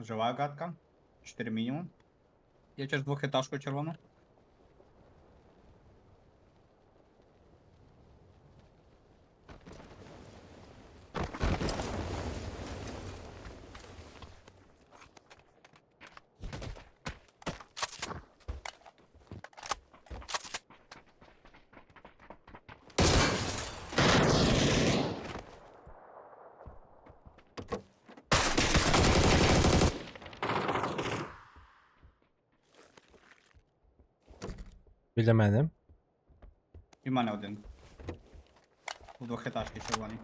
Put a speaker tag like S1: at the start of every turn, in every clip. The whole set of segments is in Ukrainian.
S1: Жива гадка. 4 мінімум. Я через двохетажку червону.
S2: Біля мене.
S1: І в мене один. У двохетажки червоній.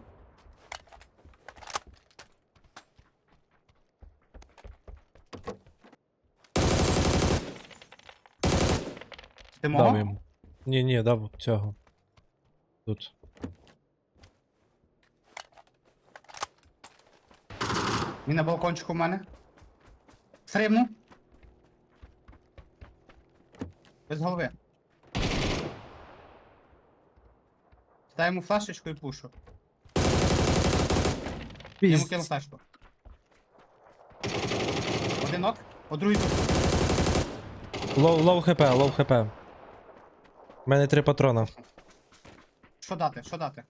S1: Ти
S2: Дав
S1: мого?
S2: йому. Ні, ні, дав цього. Тут.
S1: Він на балкончику в мене. Срибну. Без голови. Дай йому флешечку і пушу. Я йому кинув флешку. Один нок, о другий тут.
S2: Лоу, лоу хп, лоу хп. У мене три патрона.
S1: Що дати? Що дати?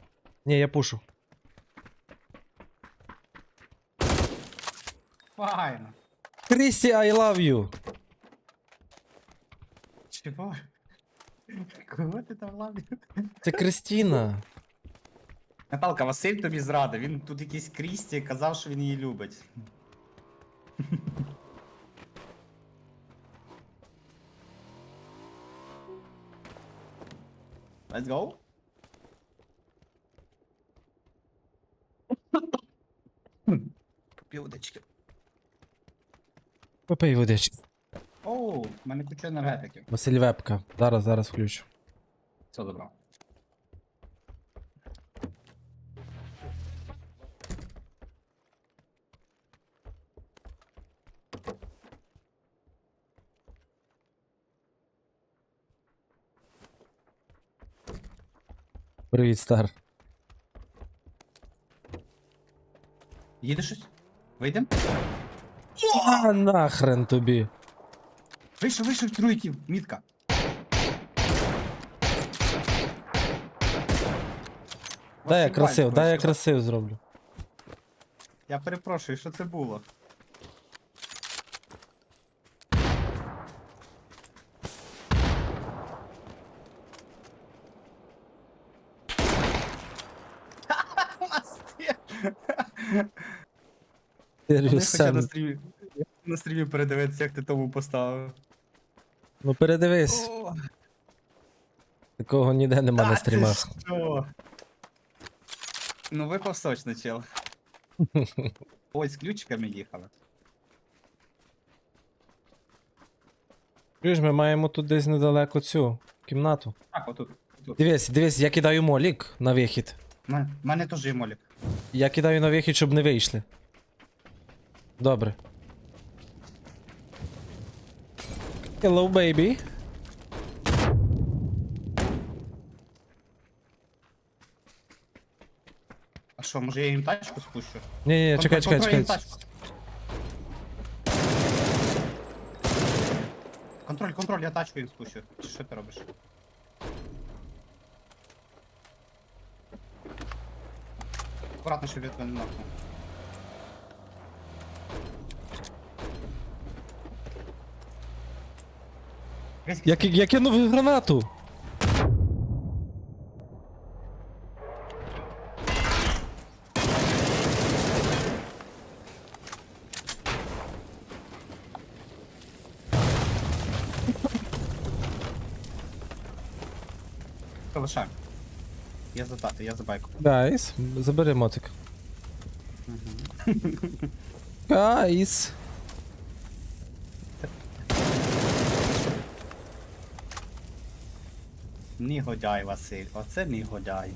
S2: Ні, я пушу.
S1: Файно.
S2: Крісті, I love you.
S1: Чого? Кого ти там лавив?
S2: Це Кристіна.
S1: Наталка, Василь тобі зрадив. Він тут якийсь Крісті казав, що він її любить. Let's go. Попів водички.
S2: Попий водички.
S1: Оу, в мене куча енергетики.
S2: Василь Вепка. Зараз, зараз включу.
S1: Все добре.
S2: Привіт, стар.
S1: Їде щось? Вийдем?
S2: А нахрен тобі.
S1: Вийшов, вийшов, тройків, мітка.
S2: Дай я красив, дай я красив зроблю.
S1: Я перепрошую, що це було? Я
S2: Serious
S1: на стрімі. я На стрімі передивитися, як ти тому поставив.
S2: Ну передивись. Такого ніде нема
S1: Та
S2: на
S1: ти
S2: стрімах.
S1: що? Ну випав сочно, чел. Ой, з ключиками їхали.
S2: Чуєш, ми маємо тут десь недалеко цю кімнату.
S1: Так, отут.
S2: Дивись, дивись, я кидаю молік на вихід.
S1: У мене теж є молік.
S2: Я кидаю на вихід, щоб не вийшли. Добре. Hello, baby.
S1: А що, може я їм тачку спущу?
S2: Ні, ні, чекай,
S1: Контроль-
S2: чекай,
S1: контроль їм
S2: чекай.
S1: тачку. Контроль, контроль, я тачку їм спущу. Чи що ти робиш? Аккуратно, щоб від мене не нокнув.
S2: Я, ки- я кинув гранату.
S1: Залишаємо. Я за тати, я за байку.
S2: Гайс, забери мотик. Гайс.
S1: Негодяй, Василь, оце негодяй.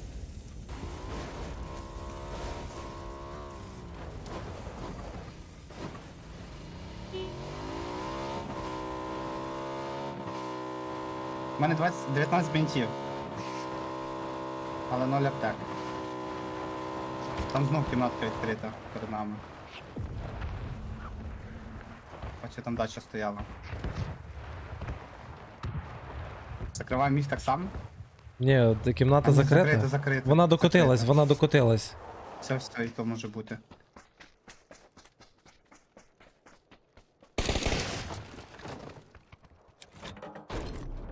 S1: У мене 20, 19 бінтів. Але 0 аптек. Там знов кімнатка відкрита перед нами. чи там дача стояла. Закриваємо їх так само?
S2: Ні, от кімната
S1: А, ні,
S2: закрита.
S1: закрито, закрито.
S2: Вона докотилась,
S1: Закрито.
S2: вона докотилась.
S1: Все, все, і то може бути.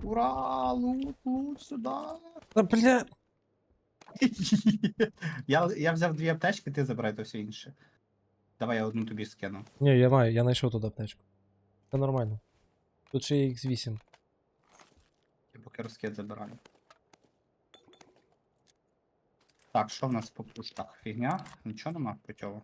S1: Ура! Лут, лут, сюда!
S2: Та бля.
S1: я, я взяв дві аптечки, ти забирай то все інше. Давай я одну тобі скину.
S2: Ні, я маю, я знайшов туди аптечку. Це нормально. Тут ще є X8.
S1: Розкид забираю. Так, що в нас по пуштах? Фігня? Нічого нема путьово.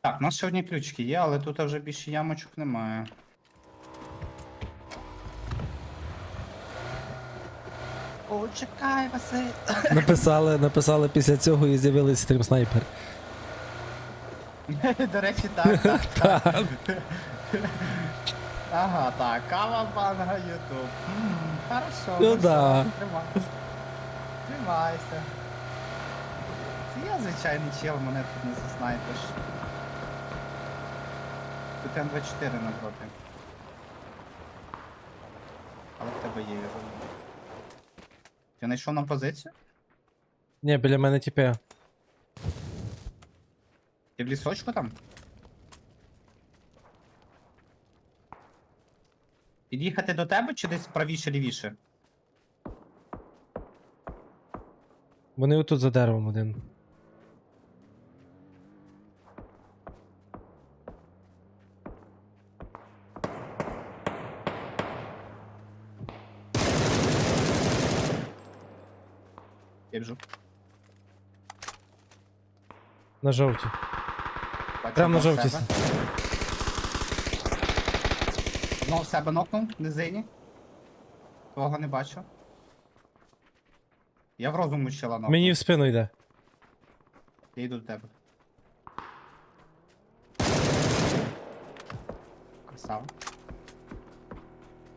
S1: Так, у нас ще одні ключики є, але тут вже більше ямочок немає. О, чекай, Василь.
S2: Написали, написали після цього і з'явились стрім снайпер.
S1: До речі, так, так, так. Ага, так, кава банга Ютуб. М, Хорошо.
S2: Ну
S1: хорошо,
S2: да.
S1: Тримай. Тримайся. Це я звичайний чел, мене тут не заснайпиш. Тут М24 напроти. Але в тебе є його. Ти знайшов нам позицію?
S2: Ні, біля мене тіпе.
S1: Ти в лісочку там? Під'їхати до тебе чи десь правіше лівіше?
S2: Вони отут за деревом один.
S1: Я біжу.
S2: На жовті.
S1: Бачу
S2: Прям на
S1: одного в
S2: жовтій.
S1: себе. Одного в себе нокнув, низині. Того не бачу. Я в розуму чела нокнув.
S2: Мені в спину йде.
S1: Я йду до тебе. Красава.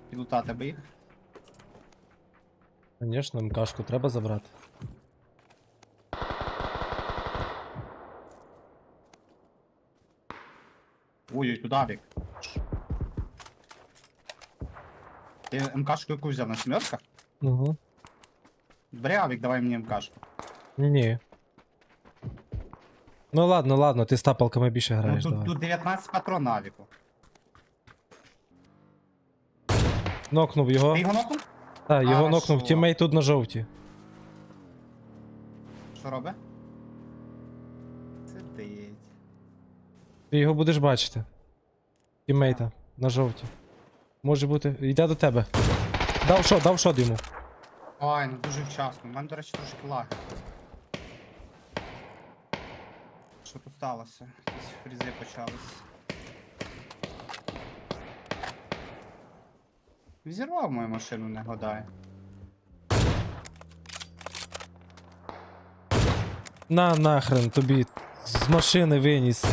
S1: Підлута тебе їх.
S2: Звісно, МКшку треба забрати.
S1: Ой-ой, туди авік. Ти МКшку яку взяв на сімерках?
S2: Угу.
S1: Бери авік, давай мені МКшку.
S2: Ні. Ну ладно, ладно, ти з тапалками більше
S1: Ну,
S2: граєш,
S1: тут,
S2: давай.
S1: тут 19 патрон на авіку.
S2: Нокнув його.
S1: Ти його нокнув?
S2: Так, його
S1: Хорошо.
S2: нокнув тіммейт тут на жовті.
S1: Що робить?
S2: Ти його будеш бачити. Тіммейта на жовті. Може бути. Йде до тебе. Дав шот, дав шот йому.
S1: Ой, ну дуже вчасно. У мене, до речі, трошки лаги. Що тут сталося? Якісь фрізи почались. Взірвав мою машину, не гадає.
S2: На нахрен тобі з машини виніс.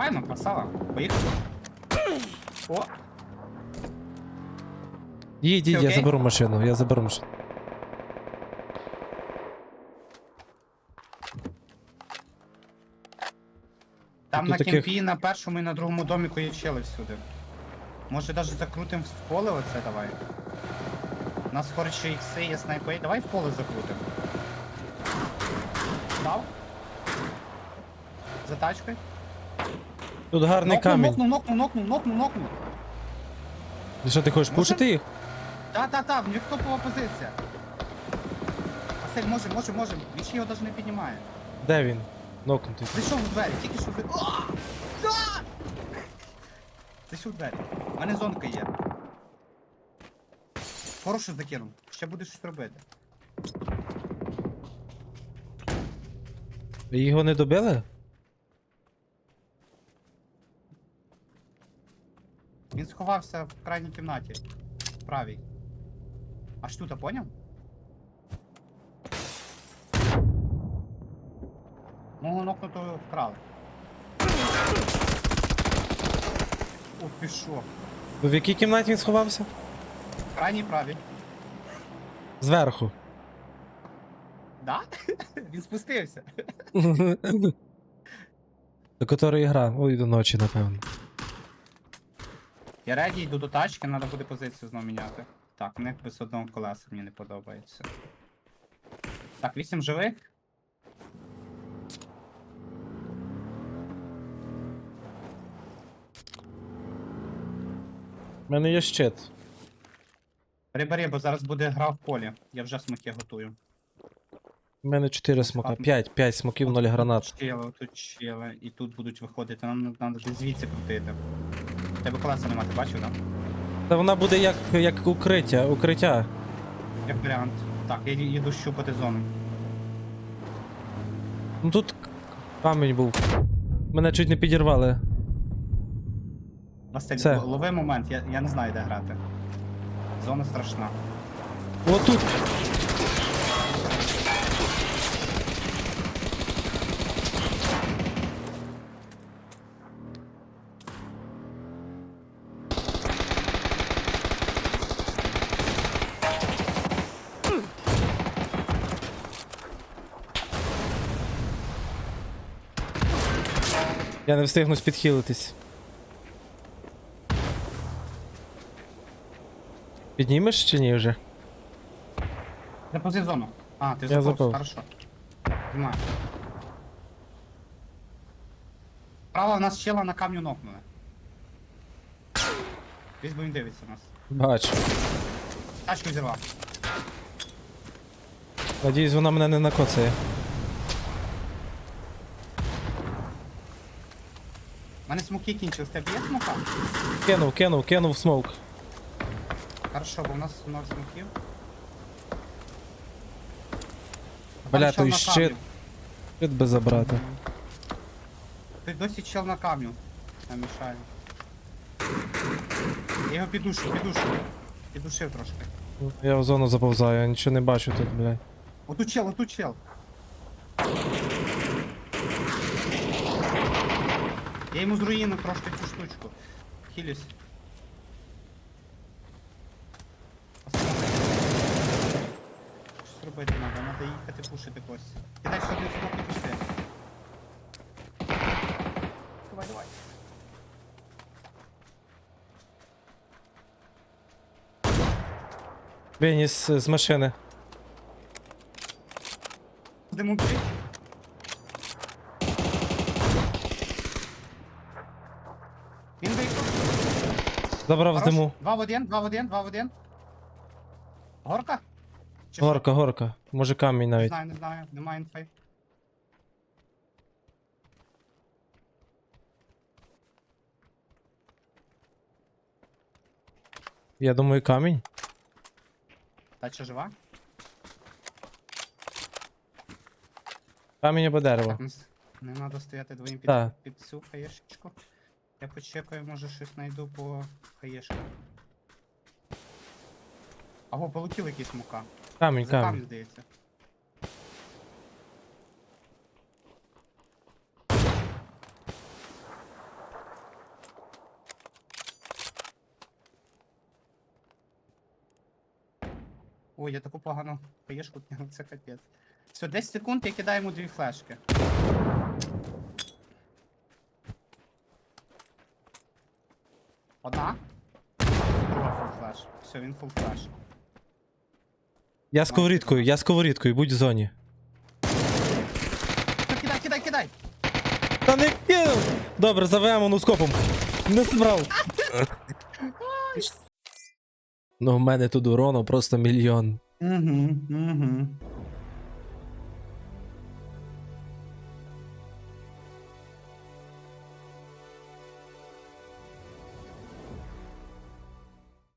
S1: Файно, красава. Поїхали. О,
S2: Їдь, їдь,
S1: Ти
S2: я
S1: окей?
S2: заберу машину, я заберу машину.
S1: там
S2: Тут
S1: на
S2: таких-
S1: кемпі на першому і на другому доміку є чели всюди. Може навіть закрутим в поле оце давай. У нас хороші ікси, є снайпи. Давай в поле закрутим. Дав? За тачкою?
S2: Тут гарний камінь.
S1: Нокнув, нокнув, нокнув, нокнув, нокнув.
S2: І що ти хочеш
S1: Може-
S2: пушити їх?
S1: Та, та, та, в них топова позиція. Василь, може, може, може. Він ще його навіть не піднімає.
S2: Де він? Нокнутий.
S1: Зайшов в двері, тільки що ви. О! Да! Зайшов в двері. У мене зонка є. Хорошо закинув. Ще буде щось робити.
S2: Ви Його не добили?
S1: Він сховався в крайній кімнаті. В правій. Аж тут, поняв? Мого нокнутого вкрали. О, пішов.
S2: Ну, В якій кімнаті він сховався?
S1: В Крайній правій.
S2: Зверху.
S1: Да? Він спустився.
S2: До котрої гра? Ой, до ночі, напевно.
S1: Я реді йду до тачки, треба буде позицію знову міняти. Так, в них без одного колеса мені не подобається. Так, вісім живих.
S2: У мене є щит.
S1: Бери, бери, бо зараз буде гра в полі. Я вже смоки готую.
S2: У мене 4 смока. 5, 5 смоків, 0 гранат.
S1: Тут чели, тут чели, і тут будуть виходити. Нам треба звідси крутити. Тебе колеса нема, ти бачив, так? Да?
S2: Та вона буде як, як укриття, укриття.
S1: Як варіант. Так, я ї- їду щупати зону.
S2: Ну тут камінь був. Мене чуть не підірвали.
S1: Василь,
S2: Це.
S1: л- лови момент, я, я не знаю, де грати. Зона страшна.
S2: Отут. Я не встигну підхилитись. Піднімеш чи ні вже?
S1: Запази зону. А, ти
S2: Я
S1: заповз. хорошо. Знімаю. Право, в нас чела на камню нокнули. Десь бо він дивиться нас.
S2: Бачу.
S1: Тачку взірвав.
S2: Надіюсь, вона мене не накоцає.
S1: Мене смоки кінчились, в тебе є смока?
S2: Кинув, кинув, кинув смоук.
S1: Хорошо, бо у нас ноль смоків.
S2: Бля,
S1: чел
S2: той щит. Щит би забрати.
S1: Ти досі чел на камню. Нам мішає. Я його підушу, підушу. Підушив трошки.
S2: Я в зону заповзаю, я нічого не бачу тут, бля.
S1: Отут чел, отут чел. Я йому зруїну трошки цю штучку. Хилюсь. Щось робити треба, треба їхати пушити когось. Кидай ще один смок і пішли. Давай, давай.
S2: Виніс з машини.
S1: Диму
S2: Забрав з
S1: Хорош.
S2: диму.
S1: Два в один, два в один, два в один. Горка? Чи що?
S2: Горка, горка. Може камінь
S1: Не
S2: навіть.
S1: знаю, не знаю, немає інфи.
S2: Я думаю, камінь.
S1: Тача жива?
S2: Камінь або дерево.
S1: Так, не треба стояти двоїм під,
S2: Так.
S1: під цю хаєшечку. Я почекаю, може щось знайду по хаєшку. Або полетів якийсь мука.
S2: Камінь,
S1: За камінь,
S2: камінь.
S1: здається. Ой, я таку погану хаєшку це капець. Все, 10 секунд я кидаю йому дві флешки. Все, він фул.
S2: Я сковорідкою, я сковорідкою, будь в зоні.
S1: Ну, Кидай, кидай, кидай!
S2: Та не кинув! Добре, завемо носкопом. Не збрав. Ну, в мене тут урону просто мільйон.
S1: Угу, угу.